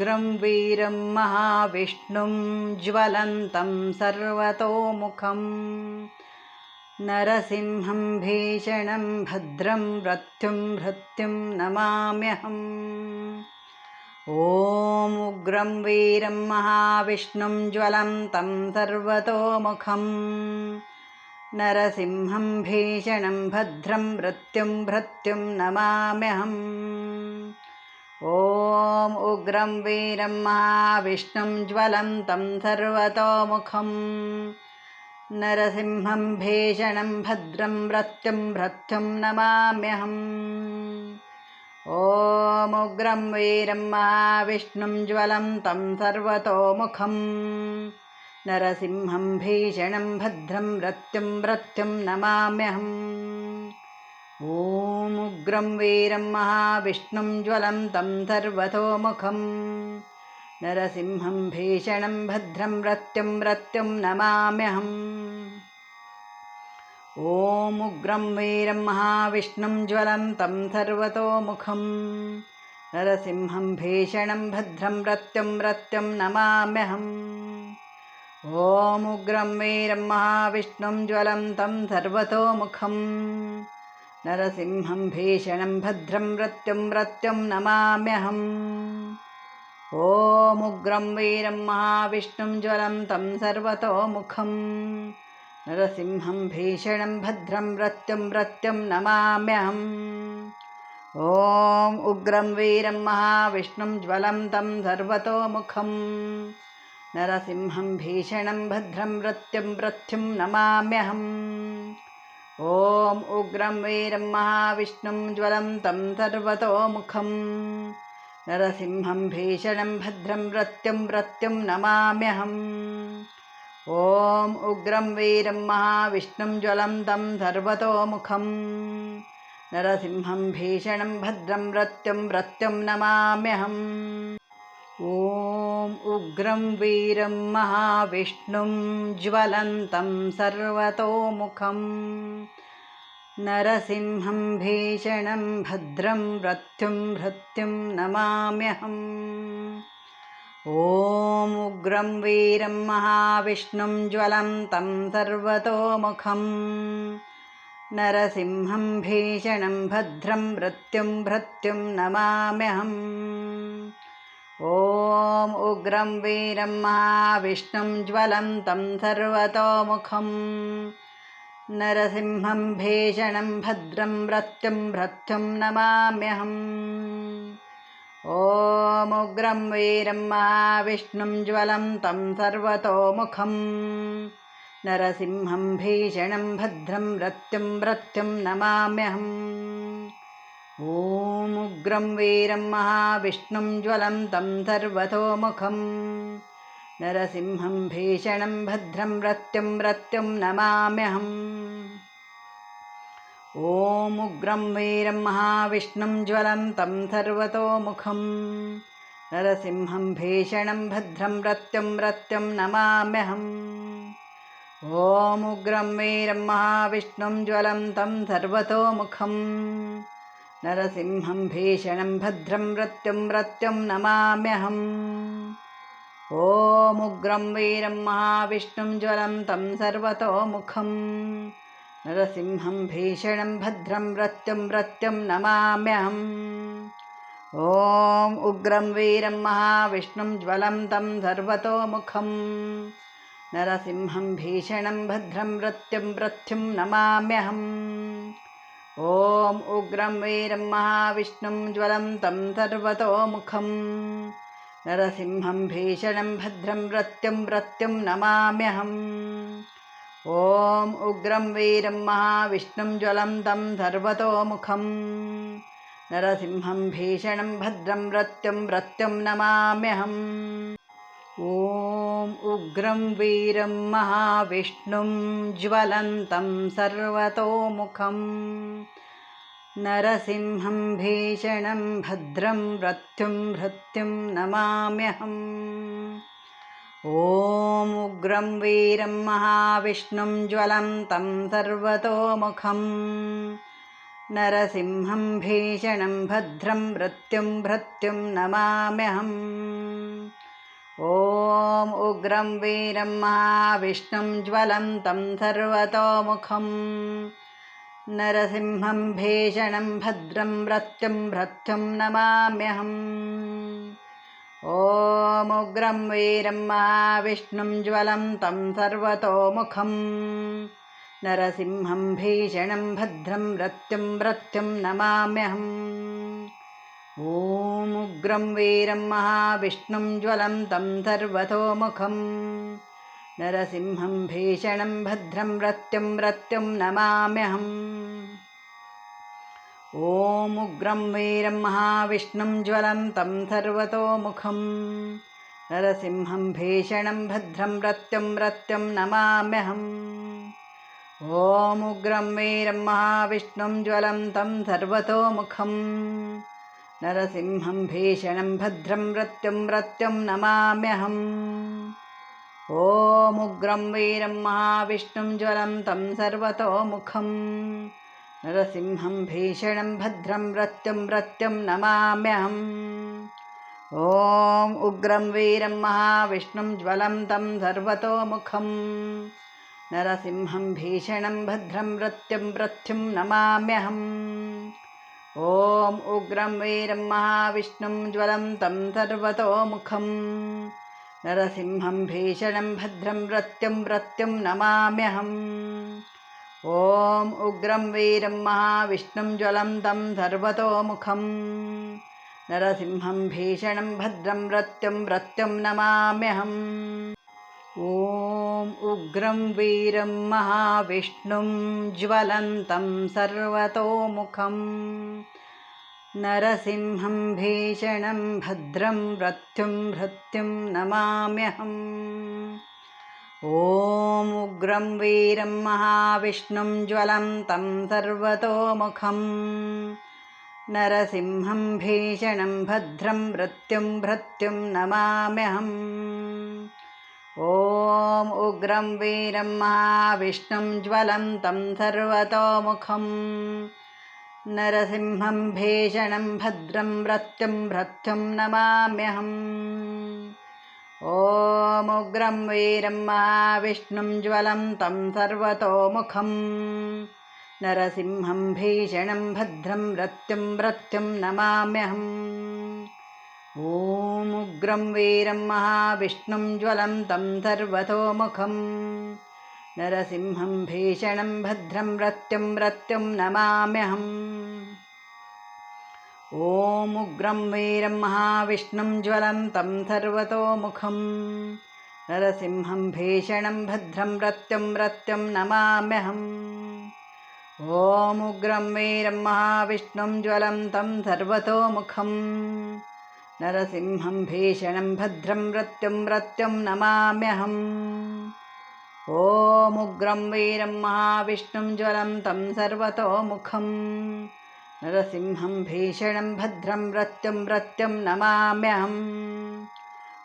उग्रं वीरं महाविष्णुं ज्वलन्तं सर्वतोमुखं नरसिंहं भीषणं भद्रं मृत्युं मृत्युं नमाम्यहम्। ॐ उग्रं वीरं महाविष्णुं ज्वलन्तं सर्वतोमुखं नरसिंहं भीषणं भद्रं मृत्युं भृत्युं नमाम्यहम् ॐ उग्रं वीरं महाविष्णुं ज्वलन्तं सर्वतोमुखं नरसिंहं भीषणं भद्रं मृत्युं मृत्युं नमाम्यहम्। ॐ उग्रं वीरं महाविष्णुं ज्वलन्तं सर्वतोमुखं नरसिंहं भीषणं भद्रं मृत्युं मृत्युं नमाम्यहम् ॐ उग्रं वीरं महाविष्णुं ज्वलन्तं सर्वतोमुखं नरसिंहं भीषणं भद्रं मृत्युं मृत्युं नमाम्यहम्। ॐ उग्रं वीरं महाविष्णुं ज्वलन्तं सर्वतोमुखं नरसिंहं भीषणं भद्रं मृत्युं मृत्युं नमाम्यहम्। ॐ उग्रं वीरं महाविष्णुं ज्वलन्तं सर्वतोमुखम् नरसिंहं भीषणं भद्रं मृत्युं मृत्युं नमाम्यहम्। ॐ वीरं महाविष्णुं ज्वलन्तं सर्वतोमुखं नरसिंहं भीषणं भद्रं मृत्युं मृत्युं नमाम्यहम्। ॐ उग्रं वीरं महाविष्णुं ज्वलन्तं सर्वतोमुखं नरसिंहं भीषणं भद्रं मृत्युं मृत्युं नमाम्यहम्। ॐ उग्रं वीरं महाविष्णुं ज्वलन्तं सर्वतोमुखं नरसिंहं भीषणं भद्रं मृत्युं मृत्युं नमाम्यहम्। ॐ उग्रं वीरं महाविष्णुं ज्वलन्तं सर्वतोमुखं नरसिंहं भीषणं भद्रं मृत्युं मृत्युं नमाम्यहम् उग्रं वीरं महाविष्णुं ज्वलन्तं सर्वतोमुखं। नरसिंहं भीषणं भद्रं मृत्युं मृत्युं नमाम्यहम्। ॐ उग्रं वीरं महाविष्णुं ज्वलन्तं सर्वतोमुखं नरसिंहं भीषणं भद्रं मृत्युं मृत्युं नमाम्यहम् उग्रं वीरं महाविष्णुं ज्वलन्तं सर्वतोमुखं। नरसिंहं भीषणं भद्रं मृत्युं मृत्युं नमाम्यहम्। ॐ उग्रं वीरं महाविष्णुं ज्वलन्तं सर्वतोमुखं नरसिंहं भीषणं भद्रं मृत्युं मृत्युं नमाम्यहम् ॐ उग्रं वीरं महाविष्णुं ज्वलन्तं सर्वतोमुखं नरसिंहं भीषणं भद्रं मृत्युं मृत्युं नमाम्यहम्। ॐ उग्रं वीरं महाविष्णुं ज्वलन्तं सर्वतोमुखं नरसिंहं भीषणं भद्रं मृत्युं मृत्युं नमाम्यहम्। ॐ उग्रं वीरं महाविष्णुं ज्वलन्तं सर्वतोमुखम् नरसिंहं भीषणं भद्रं मृत्युं मृत्युं नमाम्यहम्। ॐ उग्रं वीरं महाविष्णुं ज्वलन्तं सर्वतोमुखं नरसिंहं भीषणं भद्रं मृत्युं मृत्युं नमाम्यहम्। ॐ उग्रं वीरं महाविष्णुं ज्वलन्तं सर्वतोमुखं नरसिंहं भीषणं भद्रं मृत्युं मृत्युं नमाम्यहम्। ॐ उग्रं वीरं महाविष्णुं ज्वलन्तं सर्वतोमुखं नरसिंहं भीषणं भद्रं मृत्युं मृत्युं नमाम्यहम्। ॐ उग्रं वीरं महाविष्णुं ज्वलन्तं सर्वतोमुखं नरसिंहं भीषणं भद्रं मृत्युं मृत्युं नमाम्यहम् ॐ उग्रं वीरं महाविष्णुं ज्वलन्तं सर्वतोमुखं। नरसिंहं भीषणं भद्रं मृत्युं मृत्युं नमाम्यहम्। ॐ उग्रं वीरं महाविष्णुं ज्वलन्तं सर्वतोमुखं नरसिंहं भीषणं भद्रं मृत्युं भृत्युं नमाम्यहम् ॐ उग्रं वीरं महाविष्णुं ज्वलन्तं सर्वतोमुखम्। नरसिंहं भीषणं भद्रं मृत्युं भृत्युं नमाम्यहम्। ॐ वीरं महाविष्णुं ज्वलन्तं सर्वतोमुखम्। नरसिंहं भीषणं भद्रं मृत्युं मृत्युं नमाम्यहम् ॐ वीरं महाविष्णुं ज्वलन्तं सर्वतोमुखम् नरसिंहं भीषणं भद्रं मृत्युं मृत्युं नमाम्यहम्। ॐ उग्रं वीरं महाविष्णुं ज्वलन्तं सर्वतोमुखम्। नरसिंहं भीषणं भद्रं मृत्युं मृत्युं नमाम्यहम्। ॐ वीरं महाविष्णुं ज्वलन्तं सर्वतोमुखम् नरसिंहं भीषणं भद्रं मृत्युं मृत्युं नमाम्यहम्। ॐ वीरं महाविष्णुं ज्वलन्तं सर्वतोमुखम्। नरसिंहं भीषणं भद्रं मृत्युं मृत्युं नमाम्यहम्। ॐ उग्रं वीरं महाविष्णुं ज्वलन्तं सर्वतोमुखम्। नरसिंहं भीषणं भद्रं मृत्युं मृत्युं नमाम्यहम्। ॐ उग्रं वीरं महाविष्णुं ज्वलन्तं सर्वतोमुखम् नरसिंहं भीषणं भद्रं मृत्युं मृत्युं नमाम्यहम्। ॐ उग्रं वीरं महाविष्णुं ज्वलन्तं सर्वतोमुखम् नरसिंहं भीषणं भद्रं मृत्युं मृत्युं नमाम्यहम् उग्रं वीरं महाविष्णुं ज्वलन्तं सर्वतोमुखम् नरसिंहं भीषणं भद्रं मृत्युं भृत्युं नमाम्यहम्। ॐ उग्रं वीरं महाविष्णुं ज्वलन्तं सर्वतोमुखम् नरसिंहं भीषणं भद्रं मृत्युं भृत्युं नमाम्यहम्। ॐ उग्रं वीरं महाविष्णुं ज्वलन्तं सर्वतोमुखम्। नरसिंहं भीषणं भद्रं मृत्युं भृत्युं नमाम्यहम्। ॐ उग्रं वीरं महाविष्णुं ज्वलन्तं सर्वतोमुखम्। नरसिंहं भीषणं भद्रं मृत्युं मृत्युं नमाम्यहम् ॐ उग्रं वीरं महाविष्णुं ज्वलन्तं सर्वतोमुखम्। नरसिंहं भीषणं भद्रं मृत्युं मृत्युं नमाम्यहम्। ॐ उग्रं वीरं महाविष्णुं ज्वलन्तं सर्वतोमुखम्। नरसिंहं भीषणं भद्रं मृत्युं मृत्युं नमाम्यहम्। ॐ उग्रं वीरं महाविष्णुं ज्वलन्तं सर्वतोमुखम् नरसिंहं भीषणं भद्रं मृत्युं मृत्युं नमाम्यहम्। उग्रं वीरं महाविष्णुं ज्वलन्तं सर्वतोमुखम्। नरसिंहं भीषणं भद्रं मृत्युं मृत्युं नमाम्यहम्।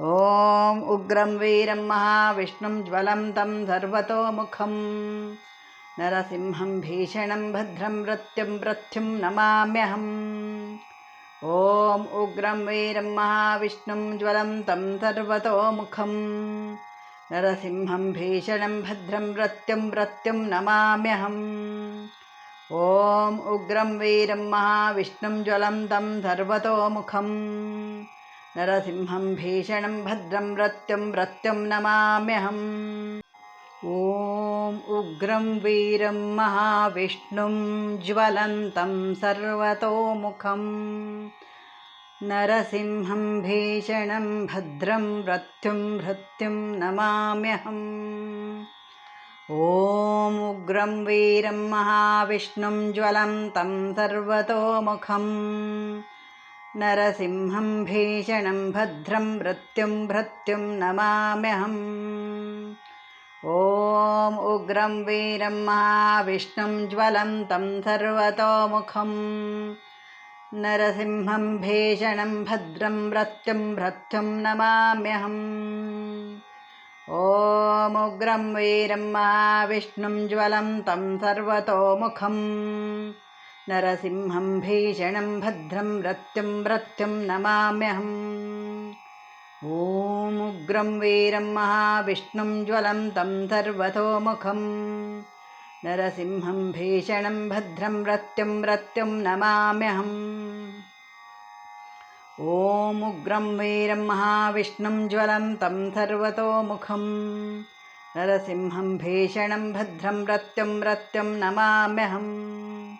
ॐ उग्रं वीरं महाविष्णुं ज्वलन्तं सर्वतोमुखम्। नरसिंहं भीषणं भद्रं मृत्युं मृत्युं नमाम्यहम् ॐ उग्रं वीरं महाविष्णुं ज्वलन्तं सर्वतोमुखम् नरसिंहं भीषणं भद्रं मृत्युं मृत्युं नमाम्यहम्। ॐ उग्रं वीरं महाविष्णुं ज्वलन्तं सर्वतोमुखम्। नरसिंहं भीषणं भद्रं मृत्युं मृत्युं नमाम्यहम् ॐ उग्रं वीरं महाविष्णुं ज्वलन्तं सर्वतोमुखम्। नरसिंहं भीषणं भद्रं मृत्युं मृत्युं नमाम्यहम्। ॐ उग्रं वीरं महाविष्णुं ज्वलन्तं सर्वतोमुखम्। नरसिंहं भीषणं भद्रं मृत्युं भृत्युं नमाम्यहम् ॐ उग्रं वीरं महाविष्णुं ज्वलन्तं सर्वतोमुखम्। नरसिंहं भीषणं भद्रं मृत्युं भृत्युं नमाम्यहम्। ॐ उग्रं महाविष्णुं ज्वलन्तं सर्वतोमुखम्। नरसिंहं भीषणं भद्रं रत्यं रत्यं नमाम्यहम् ॐ वीरं महाविष्णुं ज्वलं तं सर्वतोमुखम्। नरसिंहं भीषणं भद्रं रत्यं रत्यं नमाम्यहम्। ॐ उग्रं वीरं महाविष्णुं ज्वलन्तं सर्वतोमुखं नरसिंहं भीषणं भद्रं रत्यं रत्यं नमाम्यहम्।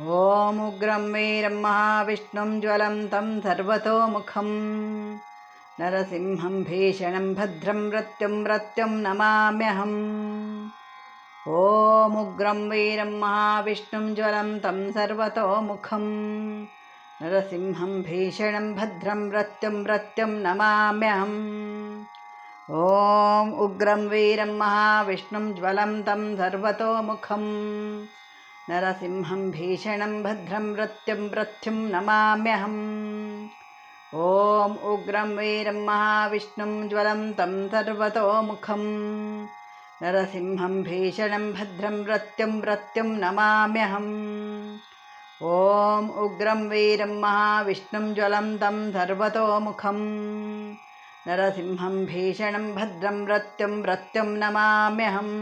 ॐ उग्रं वीरं महाविष्णुं ज्वलन्तं सर्वतोमुखं नरसिंहं भीषणं भद्रं रत्यं रत्यं नमाम्यहम्। ॐ उग्रं वीरं महाविष्णुं ज्वलन्तं सर्वतोमुखम्। नरसिंहं भीषणं भद्रं रत्यं रत्यं नमाम्यहम्। ॐ उग्रं वीरं महाविष्णुं ज्वलं तं सर्वतोमुखं नरसिंहं भीषणं भद्रं रत्यं रथ्युं नमाम्यहम्। ॐ उग्रं वीरं महाविष्णुं ज्वलं तं सर्वतोमुखं नरसिंहं भीषणं भद्रं रत्यं रत्यं नमाम्यहम्। ॐ उग्रं वीरं महाविष्णुं ज्वलं तं सर्वतोमुखं नरसिंहं भीषणं भद्रं रत्यं रत्यं नमाम्यहम्।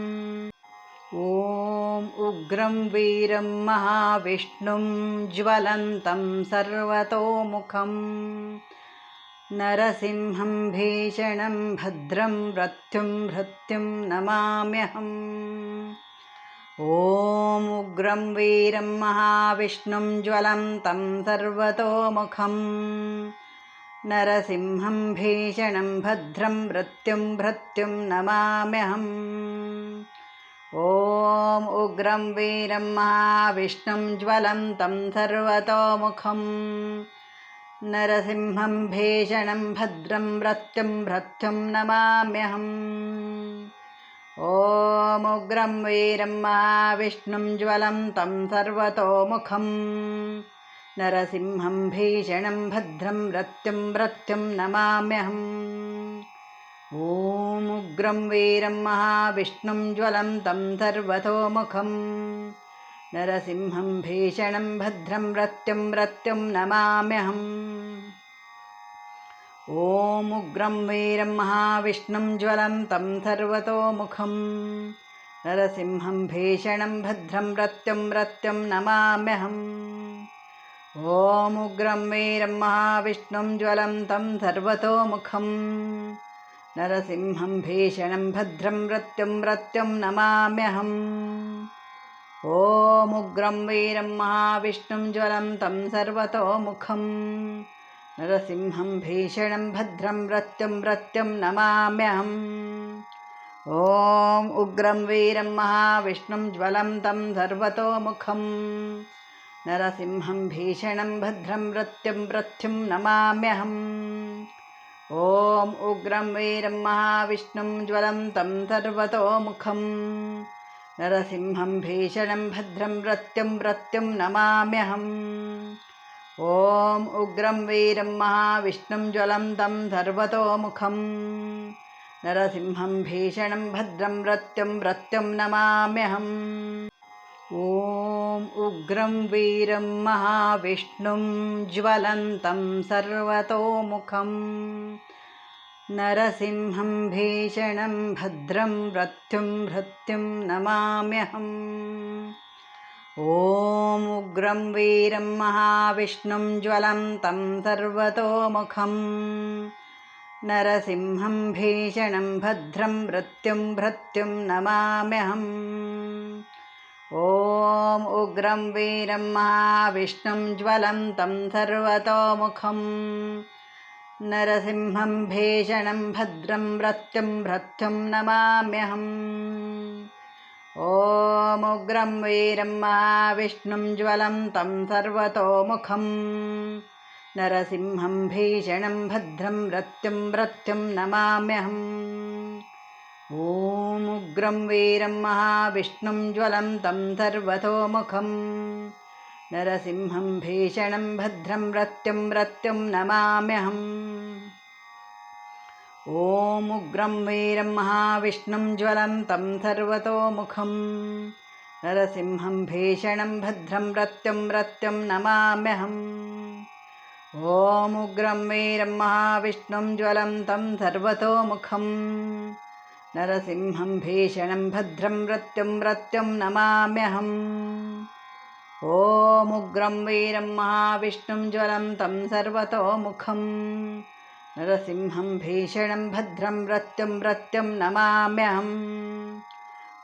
ॐ उग्रं वीरं महाविष्णुं ज्वलन्तं सर्वतोमुखं नरसिंहं भीषणं भद्रं रथ्युं भृत्युं नमाम्यहम्। ॐ उग्रं वीरं महाविष्णुं ज्वलं तं सर्वतोमुखं नरसिंहं भीषणं भद्रं मृत्युं भृत्युं नमाम्यहम् ॐ उग्रं वीरं महाविष्णुं ज्वलं तं सर्वतोमुखं नरसिंहं भीषणं भद्रं मृत्युं भृत्युं नमाम्यहम्। ॐ उग्रं वीरं महाविष्णुं ज्वलं तं सर्वतोमुखं नरसिंहं भीषणं भद्रं रत्यं रत्यं नमाम्यहम् ॐ उग्रं वीरं महाविष्णुं ज्वलं तं सर्वतोमुखं नरसिंहं भीषणं भद्रं रत्यं रत्यं नमाम्यहम् ॐ उग्रं वीरं महाविष्णुं ज्वलन्तं सर्वतोमुखं नरसिंहं भीषणं भद्रं रत्यं रत्यं नमाम्यहम् ॐ उग्रं वीरं महाविष्णुं ज्वलन्तं सर्वतोमुखं नरसिंहं भीषणं भद्रं रत्यं रत्यं नमाम्यहम्। ॐ उग्रं वीरं महाविष्णुं ज्वलन्तं सर्वतोमुखम्। नरसिंहं भीषणं भद्रं रत्यं रत्यं नमाम्यहम्। ॐ उग्रं वीरं महाविष्णुं ज्वलं तं सर्वतोमुखं नरसिंहं भीषणं भद्रं रत्यं रथ्युं नमाम्यहम्। ॐ उग्रं वीरं महाविष्णुं ज्वलं तं सर्वतोमुखं नरसिंहं भीषणं भद्रं रत्यं रत्यं नमाम्यहम्। ॐ उग्रं वीरं महाविष्णुं ज्वलं तं सर्वतोमुखं नरसिंहं भीषणं भद्रं रत्यं रत्यं नमाम्यहम् ॐ उग्रं वीरं महाविष्णुं ज्वलन्तं सर्वतोमुखं नरसिंहं भीषणं भद्रं रथ्युं भृत्युं नमाम्यहम्। ॐ उग्रं वीरं महाविष्णुं ज्वलं तं सर्वतोमुखं नरसिंहं भीषणं भद्रं मृत्युं भृत्युं नमाम्यहम् ॐ उग्रं वीरं महाविष्णुं ज्वलं तं सर्वतोमुखं नरसिंहं भीषणं भद्रं मृत्युं भृत्युं नमाम्यहम्। ॐ उग्रं वीरं महाविष्णुं ज्वलं तं सर्वतोमुखं नरसिंहं भीषणं भद्रं रत्यं रत्यं नमाम्यहम् ॐ उग्रं वीरं महाविष्णुं ज्वलं तं सर्वतोमुखं नरसिंहं भीषणं भद्रं रत्यं रत्यं नमाम्यहम्। ॐ उग्रं वीरं महाविष्णुं ज्वलं तं सर्वतोमुखं नरसिंहं भीषणं भद्रं रत्यं रत्यं नमाम्यहम्। ॐ उग्रं वीरं महाविष्णुं ज्वलं तं सर्वतोमुखम् नरसिंहं भीषणं भद्रं रत्यं रत्यं नमाम्यहम्। ॐ उग्रं वीरं महाविष्णुं ज्वलं तं सर्वतोमुखम्। नरसिंहं भीषणं भद्रं रत्यं रत्यं नमाम्यहम्।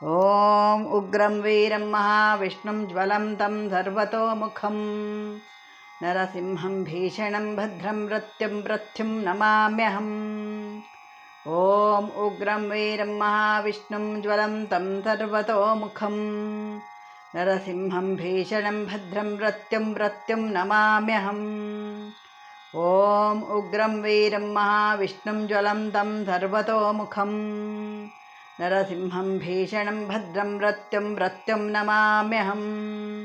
ॐ उग्रं वीरं महाविष्णुं ज्वलं तं सर्वतोमुखं नरसिंहं भीषणं भद्रं रत्यं रथ्युं नमाम्यहम्। ॐ उग्रं वीरं महाविष्णुं ज्वलं तं सर्वतोमुखं नरसिंहं भीषणं भद्रं रत्यं रत्यं नमाम्यहम्। ॐ उग्रं वीरं महाविष्णुं ज्वलं तं सर्वतोमुखम् नरसिंहं भीषणं भद्रं रत्यं रत्यं नमाम्यहम्